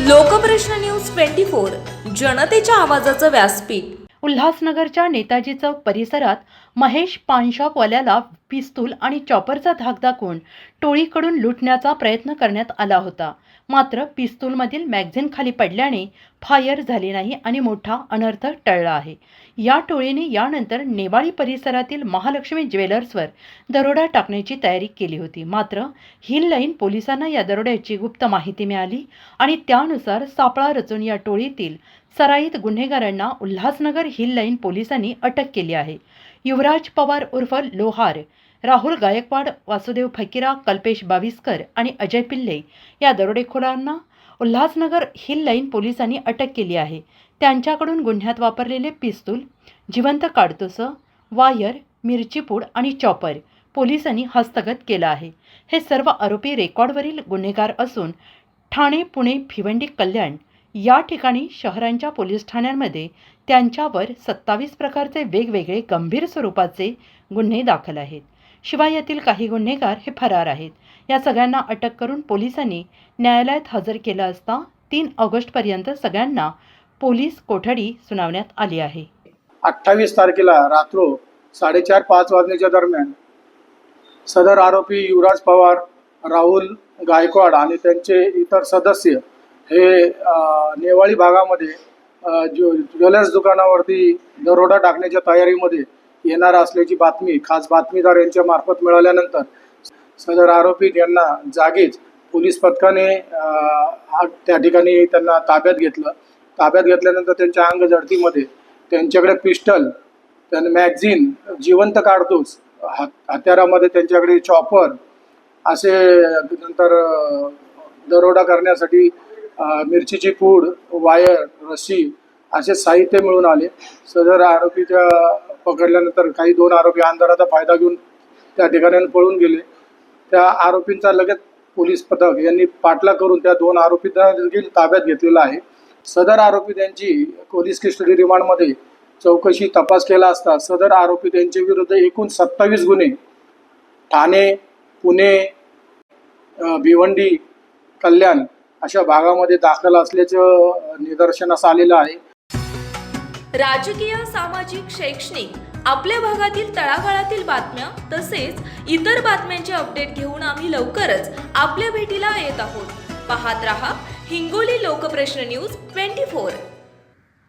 Lokprashna news twenty four जनतेच्या आवाजाचं व्यासपीठ. उल्हासनगरच्या नेताजी चौक परिसरात महेश पानशॉपवाल्याला पिस्तूल आणि चॉपरचा धाक दाखवून टोळीकडून लुटण्याचा प्रयत्न करण्यात आला होता. मात्र पिस्तूलमधील मॅगझिन खाली पडल्याने फायर झाले नाही आणि मोठा अनर्थ टळला आहे. या टोळीने यानंतर नेवाळी परिसरातील महालक्ष्मी ज्वेलर्सवर दरोडा टाकण्याची तयारी केली होती. मात्र हिल लाईन पोलिसांना या दरोड्याची गुप्त माहिती मिळाली आणि त्यानुसार सापळा रचून या टोळीतील सराईत गुन्हेगारांना उल्हासनगर हिल लाईन पोलिसांनी अटक केली आहे. युवराज पवार उर्फ लोहार राहुल गायकवाड वासुदेव फकीरा कल्पेश बाविस्कर आणि अजय पिल्ले या दरोडेखोरांना उल्हासनगर हिल लाईन पोलिसांनी अटक केली आहे. त्यांच्याकडून गुन्ह्यात वापरलेले पिस्तूल जिवंत काडतुसं वायर मिरचीपूड आणि चॉपर पोलिसांनी हस्तगत केलं आहे. हे सर्व आरोपी रेकॉर्डवरील गुन्हेगार असून ठाणे पुणे भिवंडी कल्याण या ठिकाणी शहरांच्या पोलीस ठाण्यांमध्ये त्यांच्यावर सत्तावीस प्रकारचे वेगवेगळे गंभीर स्वरूपाचे गुन्हे दाखल आहेत. शिवाय यातील काही गुन्हेगार हे फरार आहेत. या सगळ्यांना अटक करून पोलिसांनी न्यायालयात हजर केलं असता तीन ऑगस्टपर्यंत सगळ्यांना पोलीस कोठडी सुनावण्यात आली आहे. अठ्ठावीस तारखेला रात्र साडेचार पाच वाजण्याच्या दरम्यान सदर आरोपी युवराज पवार राहुल गायकवाड आणि त्यांचे इतर सदस्य हे नेवाळी भागामध्ये ज्व ज्वेलर्स दुकानावरती दरोडा टाकण्याच्या तयारीमध्ये येणार असल्याची बातमी खास बातमीदार यांच्या मार्फत मिळाल्यानंतर सदर आरोपी यांना जागीच पोलीस पथकाने त्या ठिकाणी त्यांना ताब्यात घेतलं. ताब्यात घेतल्यानंतर त्यांच्या अंग जडतीमध्ये त्यांच्याकडे पिस्टल त्यांना मॅगझिन जिवंत काढतोच हत्यारामध्ये त्यांच्याकडे चॉपर असे नंतर दरोडा करण्यासाठी मिरचीची पूड वायर रशी असे साहित्य मिळून आले. सदर आरोपीच्या पकडल्यानंतर काही दोन आरोपी अंधाराचा फायदा घेऊन त्या ठिकाणी पळून गेले. त्या आरोपींचा लगेच पोलीस पथक यांनी पाठला करून त्या दोन आरोपींना देखील ताब्यात घेतलेला आहे. सदर आरोपी त्यांची पोलीस कस्टडी रिमांडमध्ये चौकशी तपास केला असता सदर आरोपी त्यांच्या विरुद्ध एकूण सत्तावीस गुन्हे ठाणे पुणे भिवंडी कल्याण अशा भागामध्ये दाखल असल्याचं निदर्शनास आलेलं आहे. राजकीय सामाजिक शैक्षणिक आपल्या भागातील तळागाळातील बातम्या तसेच इतर बातम्यांचे अपडेट घेऊन आम्ही लवकरच आपल्या भेटीला येत आहोत. पाहत रहा Hingoli Lokprashna news twenty four.